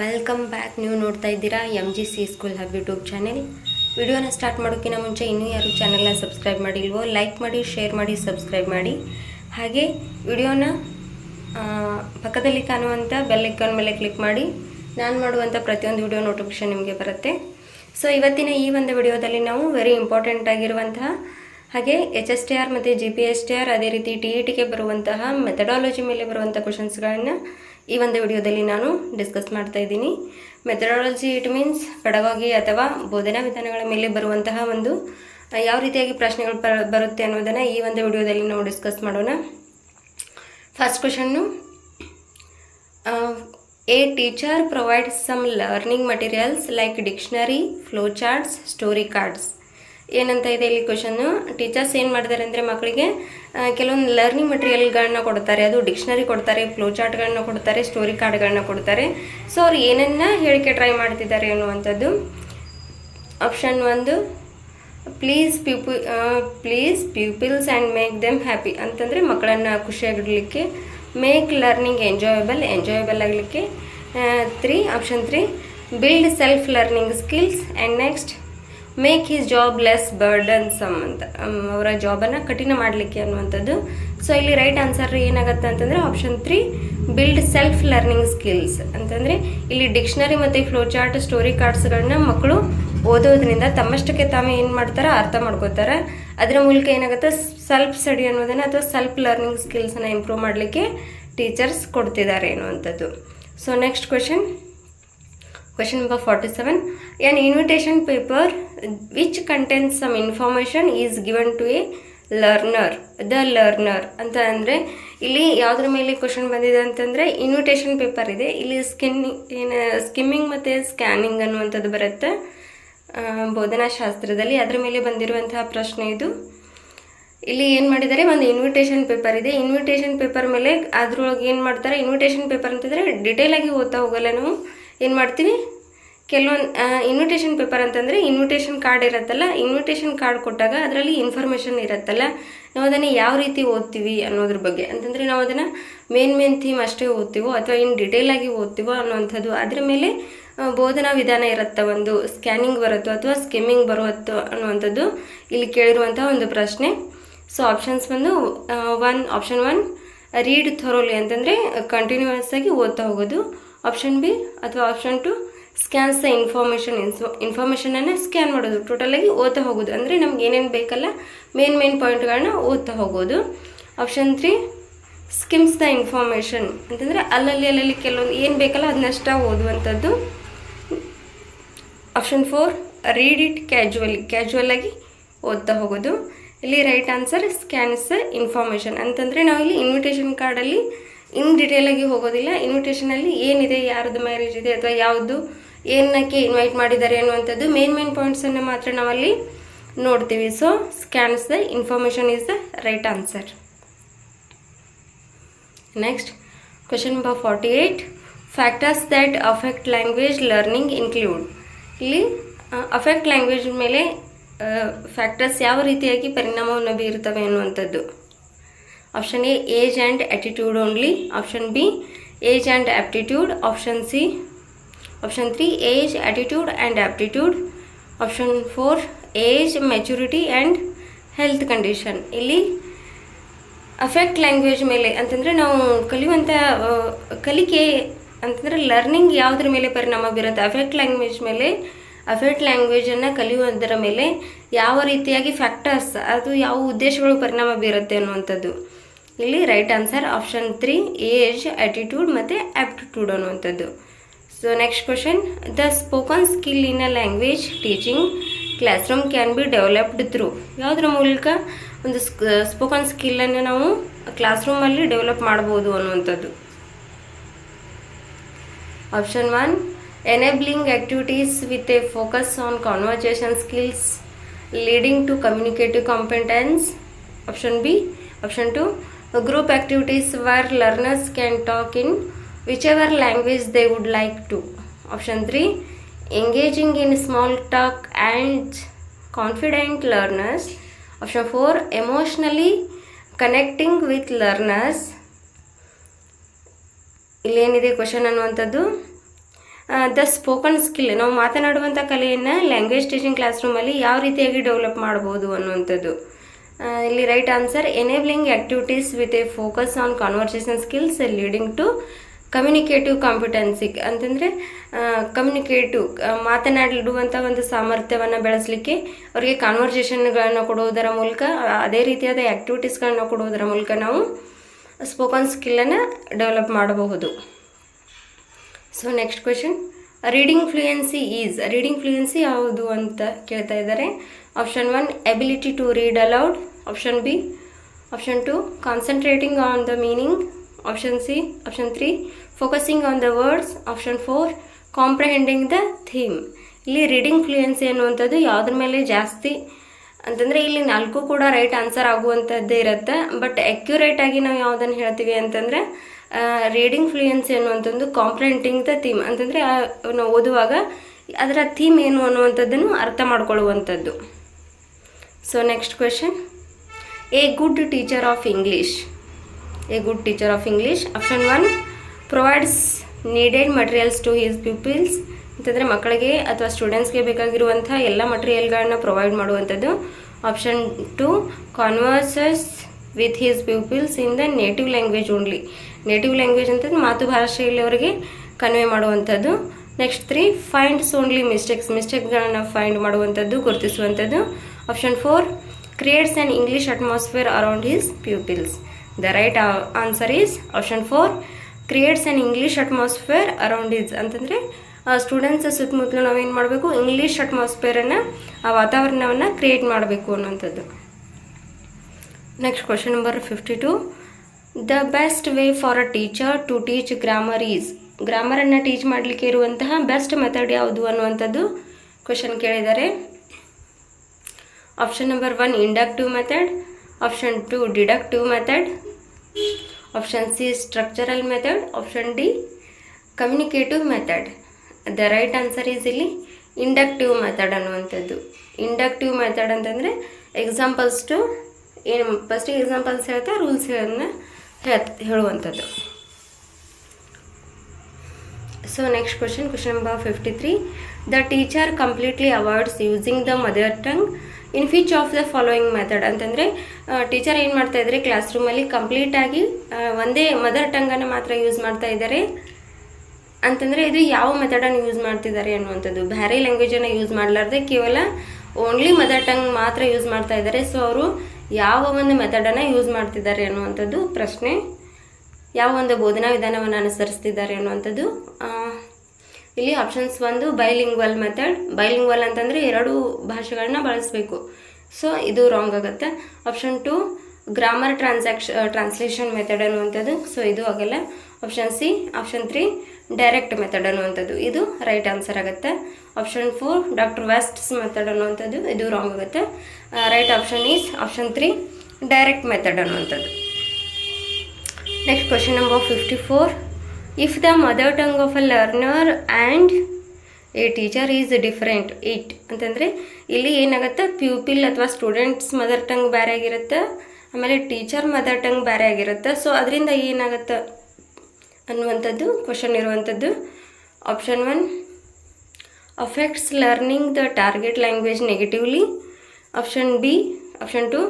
Welcome back ನೀವು ನೋಡ್ತಾ ಇದ್ದೀರಾ M G C school hub YouTube channel ವಿಡಿಯೋನ ಸ್ಟಾರ್ಟ್ ಮಾಡೋಕ್ಕಿಂತ ಮುಂಚೆ ಇನ್ನೂ ಯಾರು ಚಾನಲ್ನ ಸಬ್ಸ್ಕ್ರೈಬ್ ಮಾಡಿಲ್ವೋ ಲೈಕ್ ಮಾಡಿ ಶೇರ್ ಮಾಡಿ ಸಬ್ಸ್ಕ್ರೈಬ್ ಮಾಡಿ. ಹಾಗೆ ವಿಡಿಯೋನ ಪಕ್ಕದಲ್ಲಿ ಕಾಣುವಂಥ ಬೆಲ್ ಐಕಾನ್ ಮೇಲೆ ಕ್ಲಿಕ್ ಮಾಡಿ. ನಾನು ಮಾಡುವಂಥ ಪ್ರತಿಯೊಂದು ವಿಡಿಯೋ ನೋಟಿಫಿಕೇಶನ್ ನಿಮಗೆ ಬರುತ್ತೆ. ಸೊ ಇವತ್ತಿನ ಈ ಒಂದು ವಿಡಿಯೋದಲ್ಲಿ ನಾವು ವೆರಿ ಇಂಪಾರ್ಟೆಂಟ್ ಆಗಿರುವಂತಹ ಹಾಗೆ ಎಚ್ ಎಸ್ ಟಿ ಆರ್ ಮತ್ತು G P S T R ಅದೇ ರೀತಿ ಟಿ ಇ ಟಿಗೆ ಬರುವಂತಹ ಮೆಥಡಾಲಜಿ ಮೇಲೆ ಬರುವಂಥ ಕ್ವಶನ್ಸ್ಗಳನ್ನು ಈ ಒಂದು ವಿಡಿಯೋದಲ್ಲಿ ನಾನು ಡಿಸ್ಕಸ್ ಮಾಡ್ತಾ ಇದ್ದೀನಿ. ಮೆಥಡಾಲಜಿ ಇಟ್ ಮೀನ್ಸ್ ಪಡವಾಗಿ ಅಥವಾ ಬೋಧನಾ ವಿಧಾನಗಳ ಮೇಲೆ ಬರುವಂತಹ ಒಂದು ಯಾವ ರೀತಿಯಾಗಿ ಪ್ರಶ್ನೆಗಳು ಬರುತ್ತೆ ಅನ್ನೋದನ್ನು ಈ ಒಂದು ವಿಡಿಯೋದಲ್ಲಿ ನಾವು ಡಿಸ್ಕಸ್ ಮಾಡೋಣ. First question a teacher provide some learning materials like dictionary flow charts story cards ಏನಂತ ಇದೆ ಇಲ್ಲಿ ಕ್ವಶನ್ನು ಟೀಚರ್ಸ್ ಏನು ಮಾಡ್ತಾರೆ ಅಂದರೆ ಮಕ್ಕಳಿಗೆ ಕೆಲವೊಂದು ಲರ್ನಿಂಗ್ ಮಟೀರಿಯಲ್ಗಳನ್ನ ಕೊಡ್ತಾರೆ. ಅದು ಡಿಕ್ಷನರಿ ಕೊಡ್ತಾರೆ ಫ್ಲೋ ಚಾರ್ಟ್ಗಳನ್ನ ಕೊಡ್ತಾರೆ ಸ್ಟೋರಿ ಕಾರ್ಡ್ಗಳನ್ನ ಕೊಡ್ತಾರೆ. ಸೊ ಅವ್ರು ಏನನ್ನ ಹೇಳಿಕೆ ಟ್ರೈ ಮಾಡ್ತಿದ್ದಾರೆ ಅನ್ನುವಂಥದ್ದು. ಆಪ್ಷನ್ ಒಂದು please ಪ್ಯೂಪಿ please pupils and make them happy ಅಂತಂದರೆ ಮಕ್ಕಳನ್ನು ಖುಷಿಯಾಗಿಡಲಿಕ್ಕೆ ಮೇಕ್ ಲರ್ನಿಂಗ್ ಎಂಜಾಯಬಲ್ ಎಂಜಾಯಬಲ್ ಆಗಲಿಕ್ಕೆ. Three option three build self learning skills and next make his job less burdensome ಅಂತ ಅವರ ಜಾಬನ್ನು ಕಠಿಣ ಮಾಡಲಿಕ್ಕೆ ಅನ್ನುವಂಥದ್ದು. ಸೊ ಇಲ್ಲಿ ರೈಟ್ ಆನ್ಸರ್ ಏನಾಗುತ್ತೆ ಅಂತಂದರೆ option three build self learning skills ಅಂತಂದರೆ, ಇಲ್ಲಿ ಡಿಕ್ಷನರಿ ಮತ್ತು ಫ್ಲೋ ಚಾರ್ಟ್ ಸ್ಟೋರಿ ಕಾರ್ಡ್ಸ್ಗಳನ್ನ ಮಕ್ಕಳು ಓದೋದ್ರಿಂದ ತಮ್ಮಷ್ಟಕ್ಕೆ ತಾವೇ ಏನು ಮಾಡ್ತಾರೆ ಅರ್ಥ ಮಾಡ್ಕೋತಾರೆ. ಅದರ ಮೂಲಕ ಏನಾಗುತ್ತೆ? ಸೆಲ್ಫ್ ಸ್ಟಡಿ ಅನ್ನೋದನ್ನು ಅಥವಾ ಸೆಲ್ಫ್ ಲರ್ನಿಂಗ್ ಸ್ಕಿಲ್ಸನ್ನು ಇಂಪ್ರೂವ್ ಮಾಡಲಿಕ್ಕೆ ಟೀಚರ್ಸ್ ಕೊಡ್ತಿದ್ದಾರೆ ಅನ್ನುವಂಥದ್ದು. So next question Question number 47. An invitation paper which content some information is given to a learner the learner ಅಂತ ಅಂದರೆ, ಇಲ್ಲಿ ಯಾವುದ್ರ ಮೇಲೆ ಕ್ವಶನ್ ಬಂದಿದೆ ಅಂತಂದರೆ ಇನ್ವಿಟೇಷನ್ ಪೇಪರ್ ಇದೆ. ಇಲ್ಲಿ ಸ್ಕಿನ್ ಏನು ಸ್ಕಿಮ್ಮಿಂಗ್ ಮತ್ತು ಸ್ಕ್ಯಾನಿಂಗ್ ಅನ್ನುವಂಥದ್ದು ಬರುತ್ತೆ. ಬೋಧನಾಶಾಸ್ತ್ರದಲ್ಲಿ ಅದರ ಮೇಲೆ ಬಂದಿರುವಂತಹ ಪ್ರಶ್ನೆ ಇದು. ಇಲ್ಲಿ ಏನು ಮಾಡಿದ್ದಾರೆ? ಒಂದು ಇನ್ವಿಟೇಷನ್ ಪೇಪರ್ ಇದೆ. ಇನ್ವಿಟೇಷನ್ ಪೇಪರ್ ಮೇಲೆ ಅದ್ರೊಳಗೆ ಏನು ಮಾಡ್ತಾರೆ? ಇನ್ವಿಟೇಷನ್ ಪೇಪರ್ ಅಂತಂದರೆ ಡಿಟೇಲಾಗಿ ಓದ್ತಾ ಹೋಗಲ್ಲ ನಾವು. ಏನು ಮಾಡ್ತೀವಿ? ಕೆಲವೊಂದು ಇನ್ವಿಟೇಷನ್ ಪೇಪರ್ ಅಂತಂದರೆ ಇನ್ವಿಟೇಷನ್ ಕಾರ್ಡ್ ಇರುತ್ತಲ್ಲ ಇನ್ವಿಟೇಷನ್ ಕಾರ್ಡ್ ಕೊಟ್ಟಾಗ ಅದರಲ್ಲಿ ಇನ್ಫಾರ್ಮೇಷನ್ ಇರುತ್ತಲ್ಲ, ನಾವು ಅದನ್ನು ಯಾವ ರೀತಿ ಓದ್ತೀವಿ ಅನ್ನೋದ್ರ ಬಗ್ಗೆ. ಅಂತಂದರೆ ನಾವು ಅದನ್ನು ಮೇನ್ ಮೇನ್ ಥೀಮ್ ಅಷ್ಟೇ ಓದ್ತೀವೋ ಅಥವಾ ಇನ್ನು ಡಿಟೇಲಾಗಿ ಓದ್ತೀವೋ ಅನ್ನೋವಂಥದ್ದು, ಅದರ ಮೇಲೆ ಬೋಧನಾ ವಿಧಾನ ಇರುತ್ತೆ ಒಂದು ಸ್ಕ್ಯಾನಿಂಗ್ ಬರುತ್ತೋ ಅಥವಾ ಸ್ಕಿಮ್ಮಿಂಗ್ ಬರುತ್ತೋ ಅನ್ನುವಂಥದ್ದು ಇಲ್ಲಿ ಕೇಳಿರುವಂಥ ಒಂದು ಪ್ರಶ್ನೆ. ಸೊ ಆಪ್ಷನ್ಸ್ ಬಂದು one option one read thoroughly ಅಂತಂದರೆ ಕಂಟಿನ್ಯೂಸ್ ಆಗಿ ಓದ್ತಾ ಹೋಗೋದು. ಆಪ್ಷನ್ ಬಿ ಅಥವಾ option two scans the information info ಇನ್ಫಾರ್ಮೇಷನನ್ನು scan ಮಾಡೋದು. ಟೋಟಲಾಗಿ ಓದ್ತಾ ಹೋಗೋದು. ಅಂದರೆ ನಮ್ಗೆ ಏನೇನು ಬೇಕಲ್ಲ ಮೇನ್ ಮೇನ್ ಪಾಯಿಂಟ್ಗಳನ್ನ ಓದ್ತಾ ಹೋಗೋದು. Option three skims the information ಅಂತಂದರೆ ಅಲ್ಲಲ್ಲಿ ಅಲ್ಲಲ್ಲಿ ಕೆಲವೊಂದು ಏನು ಬೇಕಲ್ಲ ಅದನ್ನಷ್ಟ ಓದುವಂಥದ್ದು option four read it casually ಕ್ಯಾಜುವಲಾಗಿ ಓದ್ತಾ ಹೋಗೋದು. ಇಲ್ಲಿ ರೈಟ್ ಆನ್ಸರ್ ಸ್ಕ್ಯಾನ್ಸ್ ಇನ್ಫಾರ್ಮೇಷನ್ ಅಂತಂದರೆ ನಾವು ಇಲ್ಲಿ ಇನ್ವಿಟೇಷನ್ ಕಾರ್ಡಲ್ಲಿ ಇನ್ ಡಿಟೇಲಾಗಿ ಹೋಗೋದಿಲ್ಲ. ಇನ್ವಿಟೇಷನಲ್ಲಿ ಏನಿದೆ, ಯಾರದು ಮ್ಯಾರೇಜ್ ಇದೆ, ಅಥವಾ ಯಾವುದು ಏನಕ್ಕೆ ಇನ್ವೈಟ್ ಮಾಡಿದ್ದಾರೆ ಅನ್ನುವಂಥದ್ದು ಮೇನ್ ಮೇನ್ ಪಾಯಿಂಟ್ಸನ್ನು ಮಾತ್ರ ನಾವಲ್ಲಿ ನೋಡ್ತೀವಿ. So scans the information is the right answer next question number forty eight factors that affect language learning include ಇಲ್ಲಿ ಅಫೆಕ್ಟ್ ಲ್ಯಾಂಗ್ವೇಜ್ ಮೇಲೆ ಫ್ಯಾಕ್ಟರ್ಸ್ ಯಾವ ರೀತಿಯಾಗಿ ಪರಿಣಾಮವನ್ನು ಬೀರುತ್ತವೆ ಅನ್ನುವಂಥದ್ದು. Option A age and attitude only option B age and aptitude option C option 3 age attitude and aptitude. Option 4 age maturity and health condition ಇಲ್ಲಿ affect language ಮೇಲೆ ಅಂತಂದರೆ ನಾವು ಕಲಿಯುವಂಥ ಕಲಿಕೆ ಅಂತಂದರೆ ಲರ್ನಿಂಗ್ ಯಾವುದ್ರ ಮೇಲೆ ಪರಿಣಾಮ ಬೀರುತ್ತೆ? ಅಫೆಕ್ಟ್ ಲ್ಯಾಂಗ್ವೇಜ್ ಮೇಲೆ ಅಫೆಕ್ಟ್ ಲ್ಯಾಂಗ್ವೇಜನ್ನು ಕಲಿಯುವುದರ ಮೇಲೆ ಯಾವ ರೀತಿಯಾಗಿ ಫ್ಯಾಕ್ಟರ್ಸ್ ಅದು ಯಾವ ಉದ್ದೇಶಗಳು ಪರಿಣಾಮ ಬೀರುತ್ತೆ ಅನ್ನುವಂಥದ್ದು. ಇಲ್ಲಿ right answer option three age attitude ಮತ್ತು ಆ್ಯಪ್ಟಿಟ್ಯೂಡ್ ಅನ್ನುವಂಥದ್ದು. So next question, the spoken skill in a teaching classroom can be developed through ಯಾವುದ್ರ ಮೂಲಕ? ಒಂದು ಸ್ಪೋಕನ್ ಸ್ಕಿಲ್ಲನ್ನು ನಾವು ಕ್ಲಾಸ್ ರೂಮಲ್ಲಿ ಡೆವಲಪ್ ಮಾಡ್ಬೋದು ಅನ್ನುವಂಥದ್ದು. Option one enabling activities with a focus on conversation skills leading to communicative competence option B option two group activities where learners can talk in whichever language they would like to option three engaging in small talk and confident learners option four emotionally connecting with learners ಇಲ್ಲೇನಿದೆ question ಅನ್ನುವಂಥದ್ದು? The spoken skill ನಾವು ಮಾತನಾಡುವಂಥ ಕಲೆಯನ್ನು language teaching class ರೂಮಲ್ಲಿ ಯಾವ ರೀತಿಯಾಗಿ develop ಮಾಡ್ಬೋದು ಅನ್ನುವಂಥದ್ದು. ಇಲ್ಲಿ right answer enabling activities with a focus on conversation skills leading to communicative competency ಅಂತಂದರೆ ಕಮ್ಯುನಿಕೇಟಿವ್ ಮಾತನಾಡಿಡುವಂಥ ಒಂದು ಸಾಮರ್ಥ್ಯವನ್ನು ಬೆಳೆಸಲಿಕ್ಕೆ ಅವರಿಗೆ ಕಾನ್ವರ್ಸೇಷನ್ಗಳನ್ನು ಕೊಡುವುದರ ಮೂಲಕ ಅದೇ ರೀತಿಯಾದ ಆ್ಯಕ್ಟಿವಿಟೀಸ್ಗಳನ್ನ ಕೊಡುವುದರ ಮೂಲಕ ನಾವು ಸ್ಪೋಕನ್ ಸ್ಕಿಲ್ಲನ್ನು ಡೆವಲಪ್ ಮಾಡಬಹುದು. So next question reading fluency is reading fluency ಯಾವುದು ಅಂತ ಕೇಳ್ತಾ ಇದ್ದಾರೆ. Option one ability to read aloud option B option two concentrating on the meaning option C option three focusing on the words option four comprehending the theme ಇಲ್ಲಿ reading fluency ಅನ್ನುವಂಥದ್ದು ಯಾವುದ್ರ ಮೇಲೆ ಜಾಸ್ತಿ, ಅಂತಂದರೆ ಇಲ್ಲಿ ನಾಲ್ಕು ಕೂಡ ರೈಟ್ ಆನ್ಸರ್ ಆಗುವಂಥದ್ದೇ ಇರುತ್ತೆ. ಬಟ್ ಆಗಿ ನಾವು ಯಾವುದನ್ನು ಹೇಳ್ತೀವಿ ಅಂತಂದರೆ ರೀಡಿಂಗ್ ಫ್ಲೂಯೆನ್ಸಿ ಅನ್ನುವಂಥದ್ದು ಕಾಂಪ್ರೆಂಟಿಂಗ್ ದ ಥೀಮ್ ಅಂತಂದರೆ ನಾವು ಓದುವಾಗ ಅದರ ಥೀಮ್ ಏನು ಅನ್ನುವಂಥದ್ದನ್ನು ಅರ್ಥ ಮಾಡ್ಕೊಳ್ಳುವಂಥದ್ದು. So next question a good teacher of English a good teacher of English option one provides needed materials to his peoples ಅಂತಂದರೆ ಮಕ್ಕಳಿಗೆ ಅಥವಾ ಸ್ಟೂಡೆಂಟ್ಸ್ಗೆ ಬೇಕಾಗಿರುವಂಥ ಎಲ್ಲ ಮಟೀರಿಯಲ್ಗಳನ್ನ ಪ್ರೊವೈಡ್ ಮಾಡುವಂಥದ್ದು. Option two converses with his peoples in the native language only native language ಅಂತಂದ್ರೆ ಮಾತೃಭಾಷೆಯಲ್ಲಿ ಅವರಿಗೆ ಕನ್ವೆ ಮಾಡುವಂಥದ್ದು. Next three finds only mistakes ಮಿಸ್ಟೇಕ್ಗಳನ್ನು find ಮಾಡುವಂಥದ್ದು, ಗುರುತಿಸುವಂಥದ್ದು. Option four creates an English atmosphere around his pupils the right answer is option four creates an English atmosphere around his ಅಂತಂದರೆ students ಸುತ್ತಮುತ್ತಲು ನಾವೇನು ಮಾಡಬೇಕು? English ಅಟ್ಮಾಸ್ಫಿಯರನ್ನು ಆ ವಾತಾವರಣವನ್ನು ಕ್ರಿಯೇಟ್ ಮಾಡಬೇಕು ಅನ್ನುವಂಥದ್ದು. Next question number fifty two the best way for a teacher to teach grammar is ಗ್ರಾಮರನ್ನು teach ಮಾಡಲಿಕ್ಕೆ ಇರುವಂತಹ ಬೆಸ್ಟ್ ಮೆಥಡ್ ಯಾವುದು ಅನ್ನುವಂಥದ್ದು ಕ್ವಶನ್ ಕೇಳಿದ್ದಾರೆ option number one inductive method option two deductive method option C structural method option D communicative method the right answer is ಇಲ್ಲಿ inductive method ಅನ್ನುವಂಥದ್ದು. Inductive method ಅಂತಂದರೆ examples to ಏನು ಫಸ್ಟಿಗೆ ಎಕ್ಸಾಂಪಲ್ಸ್ ಹೇಳ್ತಾ rules ಹೇಳನ್ನ ಹೇಳುವಂಥದ್ದು. So next question question number fifty three the teacher completely avoids using the mother tongue in which of the following method ಅಂತಂದರೆ teacher ಏನು ಮಾಡ್ತಾ ಇದ್ದಾರೆ? ಕ್ಲಾಸ್ ರೂಮಲ್ಲಿ ಕಂಪ್ಲೀಟಾಗಿ ಒಂದೇ ಮದರ್ ಟಂಗನ್ನು ಮಾತ್ರ ಯೂಸ್ ಮಾಡ್ತಾ ಇದ್ದಾರೆ. ಅಂತಂದರೆ, ಇದು ಯಾವ ಮೆಥಡನ್ನು ಯೂಸ್ ಮಾಡ್ತಿದ್ದಾರೆ ಅನ್ನುವಂಥದ್ದು. ಬೇರೆ ಲ್ಯಾಂಗ್ವೇಜನ್ನು ಯೂಸ್ ಮಾಡಲಾರ್ದೆ ಕೇವಲ ಓನ್ಲಿ ಮದರ್ ಟಂಗ್ ಮಾತ್ರ ಯೂಸ್ ಮಾಡ್ತಾ ಇದ್ದಾರೆ. ಸೊ ಅವರು ಯಾವ ಒಂದು ಮೆಥಡನ್ನು ಯೂಸ್ ಮಾಡ್ತಿದ್ದಾರೆ ಅನ್ನುವಂಥದ್ದು ಪ್ರಶ್ನೆ. ಯಾವ ಒಂದು ಬೋಧನಾ ವಿಧಾನವನ್ನು ಅನುಸರಿಸ್ತಿದ್ದಾರೆ ಅನ್ನುವಂಥದ್ದು ಇಲ್ಲಿ ಆಪ್ಷನ್ಸ್ ಒಂದು ಬೈಲಿಂಗ್ವಲ್ ಮೆಥಡ್ ಬೈಲಿಂಗ್ವಲ್ ಅಂತಂದರೆ ಎರಡು ಭಾಷೆಗಳನ್ನ ಬಳಸಬೇಕು. ಸೊ ಇದು ರಾಂಗ್ ಆಗುತ್ತೆ. ಆಪ್ಷನ್ ಟು ಗ್ರಾಮರ್ ಟ್ರಾನ್ಸಾಕ್ಷ ಟ್ರಾನ್ಸ್ಲೇಷನ್ ಮೆಥಡ್ ಅನ್ನುವಂಥದ್ದು. ಸೊ ಇದು ಆಗಲ್ಲ. Option C option three direct method ಅನ್ನುವಂಥದ್ದು. ಇದು ರೈಟ್ ಆನ್ಸರ್ ಆಗುತ್ತೆ. Option four doctor West's method ಅನ್ನುವಂಥದ್ದು. ಇದು ರಾಂಗ್ ಆಗುತ್ತೆ. Right option is option three direct method ಅನ್ನುವಂಥದ್ದು. Next question number fifty four if the mother tongue of a learner and a teacher is different it ಅಂತಂದರೆ ಇಲ್ಲಿ ಏನಾಗುತ್ತೆ? Pupil ಅಥವಾ students mother tongue ಬೇರೆ ಆಗಿರುತ್ತೆ. ಆಮೇಲೆ ಟೀಚರ್ ಮದರ್ ಟಂಗ್ ಬೇರೆ ಆಗಿರುತ್ತೆ. ಸೊ ಅದರಿಂದ ಏನಾಗುತ್ತೆ ಅನ್ನುವಂಥದ್ದು ಕ್ವಶನ್ ಇರುವಂಥದ್ದು. Option one affects affects learning the target language option option b, option 2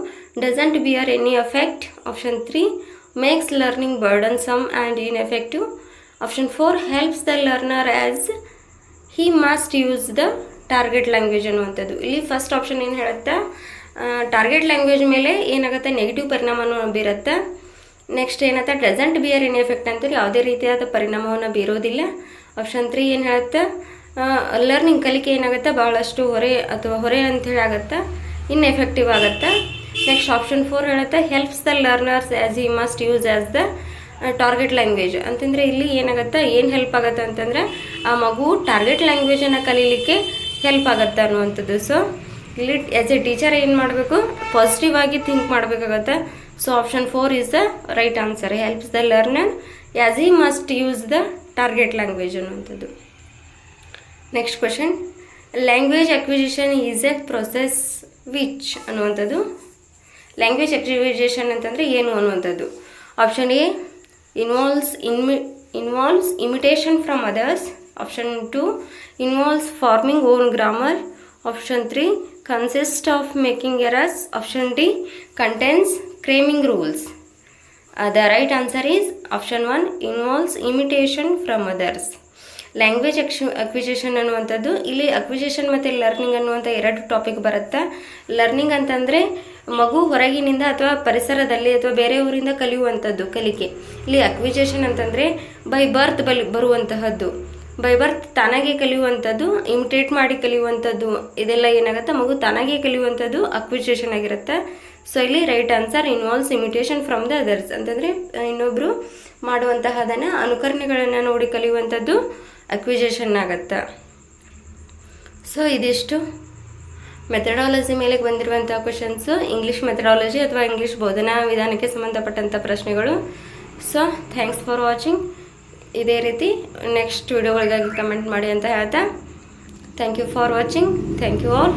doesn't bear any effect. Option 3 makes learning burdensome and ineffective. Option 4 helps the learner as he must use the target language ಅನ್ನುವಂಥದ್ದು. ಇಲ್ಲಿ first option ಏನು ಹೇಳುತ್ತೆ? Target language ಮೇಲೆ ಏನಾಗುತ್ತೆ? Negative ಪರಿಣಾಮವನ್ನು ಬೀರುತ್ತೆ. Next ಏನತ್ತೆ doesn't bear in effect ಅಂತೇಳಿ ಯಾವುದೇ ರೀತಿಯಾದ ಪರಿಣಾಮವನ್ನು ಬೀರೋದಿಲ್ಲ. ಆಪ್ಷನ್ ತ್ರೀ ಏನು ಹೇಳುತ್ತೆ? ಲರ್ನಿಂಗ್ ಕಲಿಕೆ ಏನಾಗುತ್ತೆ? ಭಾಳಷ್ಟು ಹೊರೆ ಅಥವಾ ಹೊರೆ ಅಂಥೇಳಿ ಆಗುತ್ತೆ. ಇನ್ ಎಫೆಕ್ಟಿವ್ ಆಗುತ್ತೆ. ನೆಕ್ಸ್ಟ್ ಆಪ್ಷನ್ ಫೋರ್ ಹೇಳುತ್ತೆ helps the learners as he must use as the target language ಅಂತಂದರೆ ಇಲ್ಲಿ ಏನಾಗುತ್ತೆ, ಏನು ಹೆಲ್ಪ್ ಆಗುತ್ತೆ ಅಂತಂದರೆ, ಆ ಮಗು ಟಾರ್ಗೆಟ್ ಲ್ಯಾಂಗ್ವೇಜನ್ನು ಕಲೀಲಿಕ್ಕೆ ಹೆಲ್ಪ್ ಆಗುತ್ತೆ ಅನ್ನುವಂಥದ್ದು. ಸೊ ಇಲ್ಲಿ ಆ್ಯಸ್ ಎ ಟೀಚರ್ ಏನು ಮಾಡಬೇಕು? ಪಾಸಿಟಿವ್ ಆಗಿ ಥಿಂಕ್ ಮಾಡಬೇಕಾಗತ್ತೆ? So option four is the right answer helps the learner as he must use the target language ಅನ್ನುವಂಥದ್ದು. Next question language acquisition is a process which ಅನ್ನುವಂಥದ್ದು. Language acquisition ಅಂತಂದರೆ ಏನು ಅನ್ನುವಂಥದ್ದು? Option A involves in, involves imitation from others option 2 involves forming own grammar option 3 consists of making errors option d contains cramming rules. Uh, the right answer is option 1 involves imitation from others. Language ಅಕ್ಷ acquisition ಅನ್ನುವಂಥದ್ದು. ಇಲ್ಲಿ acquisition ಮತ್ತು learning ಅನ್ನುವಂಥ ಎರಡು topic ಬರುತ್ತೆ. Learning ಅಂತಂದರೆ ಮಗು ಹೊರಗಿನಿಂದ ಅಥವಾ ಪರಿಸರದಲ್ಲಿ ಅಥವಾ ಬೇರೆ ಊರಿಂದ ಕಲಿಯುವಂಥದ್ದು, ಕಲಿಕೆ. ಇಲ್ಲಿ ಅಕ್ವಿಜೇಷನ್ ಅಂತಂದರೆ ಬೈ ಬರ್ತ್ ಬಲಿ, ಬರುವಂತಹದ್ದು. ಬೈ ಬರ್ತ್ ತಾನಾಗೆ ಕಲಿಯುವಂಥದ್ದು ಇಮಿಟೇಟ್ ಮಾಡಿ ಕಲಿಯುವಂಥದ್ದು, ಇದೆಲ್ಲ ಏನಾಗುತ್ತೆ? ಮಗು ತಾನಾಗೆ ಕಲಿಯುವಂಥದ್ದು ಅಕ್ವಿಜೇಷನ್ ಆಗಿರುತ್ತೆ. ಸೊ ಇಲ್ಲಿ right answer involves imitation from the others ಅಂತಂದರೆ ಇನ್ನೊಬ್ಬರು ಮಾಡುವಂತಹದನ್ನು ಅನುಕರಣೆಗಳನ್ನು ನೋಡಿ ಕಲಿಯುವಂಥದ್ದು ಅಕ್ವಿಜೇಷನ್ ಆಗತ್ತೆ. ಸೊ ಇದಿಷ್ಟು. ಮೆಥಡಾಲಜಿ ಮೇಲೆ ಬಂದಿರುವಂಥ ಕ್ವಶನ್ಸು ಇಂಗ್ಲೀಷ್ ಮೆಥಡಾಲಜಿ ಅಥವಾ ಇಂಗ್ಲೀಷ್ ಬೋಧನಾ ವಿಧಾನಕ್ಕೆ ಸಂಬಂಧಪಟ್ಟಂಥ ಪ್ರಶ್ನೆಗಳು. ಸೊ ಥ್ಯಾಂಕ್ಸ್ ಫಾರ್ ವಾಚಿಂಗ್ ಇದೇ ರೀತಿ ನೆಕ್ಸ್ಟ್ ವಿಡಿಯೋಗಳಿಗಾಗಿ ಕಮೆಂಟ್ ಮಾಡಿ ಅಂತ ಹೇಳ್ತಾ. Thank you for watching thank you all